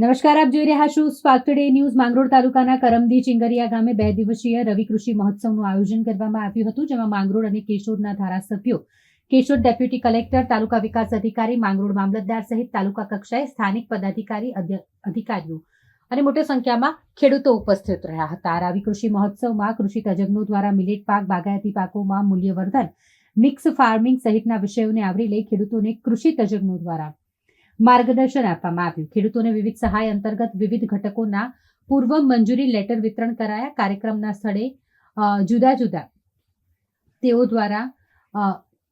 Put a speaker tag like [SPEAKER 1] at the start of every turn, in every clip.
[SPEAKER 1] નમસ્કાર આપ જોઈ રહ્યા છો સ્પાર્ક ન્યૂઝ માંગરોળ તાલુકાના કરમદી ચિંગરિયા ગામે બે દિવસીય રવિ કૃષિ મહોત્સવનું આયોજન કરવામાં આવ્યું હતું જેમાં માંગરોળ અને કેશોદના ધારાસભ્યો કેશોદ ડેપ્યુટી કલેક્ટર તાલુકા વિકાસ અધિકારી માંગરોળ મામલતદાર સહિત તાલુકા કક્ષાએ સ્થાનિક પદાધિકારી અધિકારીઓ અને મોટી સંખ્યામાં ખેડૂતો ઉપસ્થિત રહ્યા હતા રવિ કૃષિ મહોત્સવમાં કૃષિ તજજ્ઞો દ્વારા મિલેટ પાક બાગાયતી પાકોમાં મૂલ્યવર્ધન મિક્સ ફાર્મિંગ સહિતના વિષયોને આવરી લઈ ખેડૂતોને કૃષિ તજજ્ઞો દ્વારા मार्गदर्शन આપવામાં આવ્યું ખડૂતોને વિવિધ સહાય અંતર્ગત વિવિધ ઘટકોના પૂર્વ મંજૂરી લેટર વિતરણ કરાયા કાર્યક્રમના સ્થળે જુદા જુદા તેઓ દ્વારા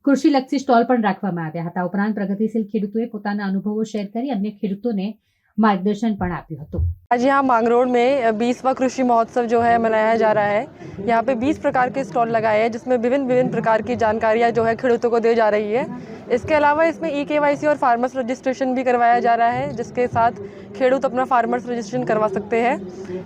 [SPEAKER 1] કૃષિ લક્ષી સ્ટોલ પણ રાખવામાં આવ્યા હતા ઉપरांत પ્રગતિશીલ ખેડૂતોએ પોતાના અનુભવો શેર કર્યા અને ખેડૂતોને માર્ગદર્શન પણ આપ્યું હતું
[SPEAKER 2] આજે આ માંગરોળ મે 20વા કૃષિ મહોત્સવ જો છે મનાવ્યા જા رہا છે અહીંયા પર 20 પ્રકાર કે સ્ટોલ લગાયા છે જેમાં વિવિન વિવિન પ્રકાર કે જાણકારીયા જો છે ખેડૂતોને દેવા રહી છે इसके अलावा इसमें ई e के और फार्मर्स रजिस्ट्रेशन भी करवाया जा रहा है जिसके साथ खेडूत अपना फार्मर्स रजिस्ट्रेशन करवा सकते हैं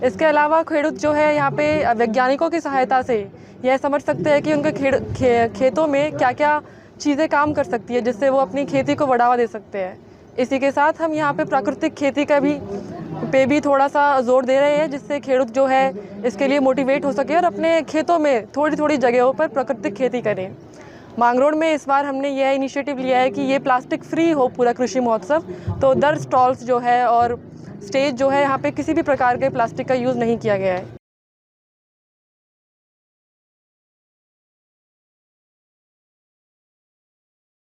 [SPEAKER 2] इसके अलावा खेडूत जो है यहाँ पे वैज्ञानिकों की सहायता से यह समझ सकते हैं कि उनके खेड़ खे, खेतों में क्या क्या चीज़ें काम कर सकती है जिससे वो अपनी खेती को बढ़ावा दे सकते हैं इसी के साथ हम यहाँ पर प्राकृतिक खेती का भी पे भी थोड़ा सा जोर दे रहे हैं जिससे खेडूत जो है इसके लिए मोटिवेट हो सके और अपने खेतों में थोड़ी थोड़ी जगहों पर प्राकृतिक खेती करें मांगरोड में इस बार हमने यह इनिशिएटिव लिया है कि ये प्लास्टिक फ्री हो पूरा कृषि महोत्सव तो दर स्टॉल्स जो है और स्टेज जो है यहाँ पे किसी भी प्रकार के प्लास्टिक का यूज़ नहीं किया गया है